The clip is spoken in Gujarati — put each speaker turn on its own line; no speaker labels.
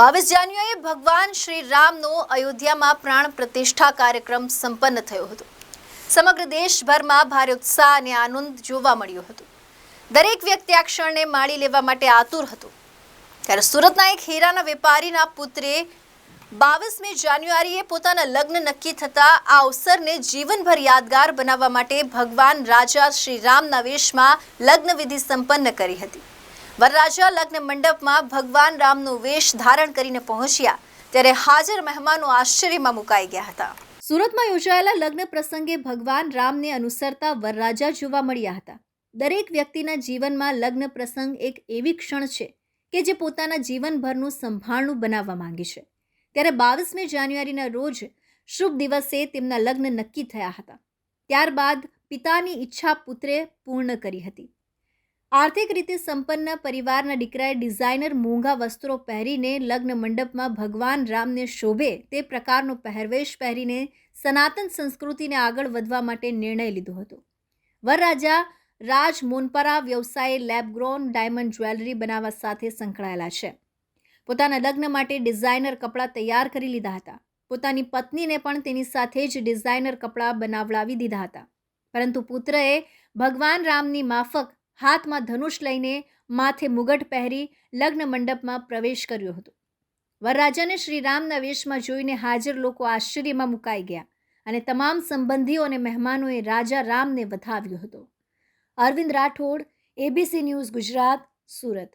બાવીસ જાન્યુઆરીએ ભગવાન શ્રી રામનો અયોધ્યામાં પ્રાણ પ્રતિષ્ઠા કાર્યક્રમ સંપન્ન થયો હતો. સમગ્ર દેશભરમાં ભારે ઉત્સાહ અને આનંદ જોવા મળ્યો હતો. દરેક વ્યક્તિ આ ક્ષણને માણી લેવા માટે આતુર હતો. ત્યારે સુરતના એક હીરાના વેપારીના પુત્રે બાવીસમી જાન્યુઆરીએ પોતાના લગ્ન નક્કી થતા આ અવસરને જીવનભર યાદગાર બનાવવા માટે ભગવાન રાજા શ્રી રામના વેશમાં લગ્ન વિધિ સંપન્ન કરી હતી. વરરાજા લગ્ન મંડપમાં ભગવાન રામનો વેશ ધારણ કરીને પહોંચ્યા, ત્યારે હાજર મહેમાનો આશ્ચર્યમાં મુકાઈ ગયા હતા. સુરતમાં યોજાયેલા લગ્ન પ્રસંગે ભગવાન રામને અનુસરતા વરરાજા જોવા મળ્યા હતા. દરેક વ્યક્તિના જીવનમાં લગ્ન પ્રસંગ એક એવી ક્ષણ છે કે જે પોતાના જીવનભરનું સંભાળનું બનાવવા માંગે છે. ત્યારે બાવીસમી જાન્યુઆરીના રોજ શુભ દિવસે તેમના લગ્ન નક્કી થયા હતા. ત્યારબાદ પિતાની ઈચ્છા પુત્રે પૂર્ણ કરી હતી. આર્થિક રીતે સંપન્ન પરિવારના દીકરાએ ડિઝાઇનર મોંઘા વસ્ત્રો પહેરીને લગ્ન મંડપમાં ભગવાન રામને શોભે તે પ્રકારનો પહેરવેશ પહેરીને સનાતન સંસ્કૃતિને આગળ વધવા માટે નિર્ણય લીધો હતો. વરરાજા રાજ મોનપરા વ્યવસાયે લેબગ્રોન ડાયમંડ જ્વેલરી બનાવવા સાથે સંકળાયેલા છે. પોતાના લગ્ન માટે ડિઝાઇનર કપડાં તૈયાર કરી લીધા હતા. પોતાની પત્નીને પણ તેની સાથે જ ડિઝાઇનર કપડાં બનાવડાવી દીધા હતા. પરંતુ પુત્રએ ભગવાન રામની માફક હાથમાં ધનુષ લઈને માથે મુગટ પહેરી લગ્ન મંડપમાં પ્રવેશ કર્યો હતો. વરરાજાને શ્રીરામના વેશમાં જોઈને હાજર લોકો આશ્ચર્યમાં મુકાઈ ગયા અને તમામ સંબંધીઓ અને મહેમાનોએ રાજા રામને વધાવ્યો હતો. Arvind Rathod ABC news Gujarat, Surat.